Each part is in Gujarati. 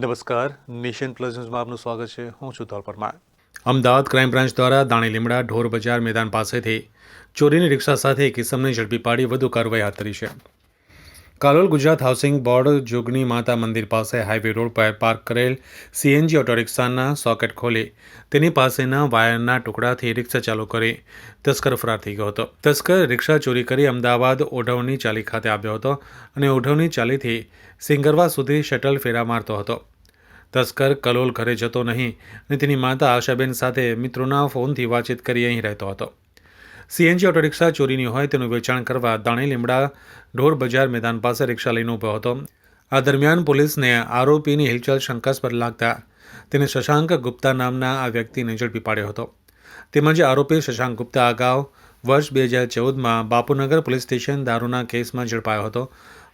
નમસ્કાર. નેશન પ્લસ ન્યૂઝમાં આપનું સ્વાગત છે. હું છું ધોલ પરમાર. અમદાવાદ ક્રાઇમ બ્રાન્ચ દ્વારા દાણી લીમડા ઢોર બજાર મેદાન પાસેથી ચોરીની રિક્ષા સાથે એક કિસમને ઝડપી પાડી વધુ કાર્યવાહી હાથ ધરી છે. કાલોલ ગુજરાત હાઉસિંગ બોર્ડ જોગણી માતા મંદિર પાસે હાઈવે રોડ પર પાર્ક કરેલ સીએનજી ઓટો રિક્ષાના સોકેટ ખોલી તેની પાસેના વાયરના ટુકડાથી રિક્ષા ચાલુ કરી તસ્કર ફરાર થઈ ગયો હતો. તસ્કર રિક્ષા ચોરી કરી અમદાવાદ ઓઢવની ચાલી ખાતે આવ્યો હતો અને ઓઢવની ચાલીથી સિંગરવા સુધી શટલ ફેરા મારતો હતો. તસ્કર કલોલ ઘરે જતો નહીં અને તેની માતા આશાબેન સાથે મિત્રોના ફોનથી વાતચીત કરી અહીં રહેતો હતો. સીએનજી ઓટો રિક્ષા ચોરીની હોય તેનું વેચાણ કરવા દાણી લીમડા ઢોર બજાર મેદાન પાસે રિક્ષા લઈને ઊભો હતો. આ દરમિયાન પોલીસને આરોપીની હિલચાલ શંકાસ્પદ લાગતા તેને શશાંક ગુપ્તા નામના આ વ્યક્તિને ઝડપી પાડ્યો હતો. તેમજ આરોપી શશાંક ગુપ્તા અગાઉ વર્ષ બે હજાર ચૌદમાં બાપુનગર પોલીસ સ્ટેશન દારૂના કેસમાં ઝડપાયો હતો,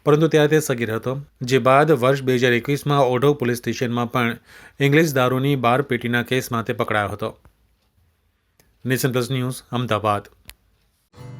પરંતુ ત્યારે તે સગીર હતો. જે બાદ વર્ષ બે હજાર એકવીસમાં ઓઢવ પોલીસ સ્ટેશનમાં પણ ઇંગ્લિશ દારૂની બાર પેટીના કેસમાં તે પકડાયો હતો. Nation plus news, Ahmedabad.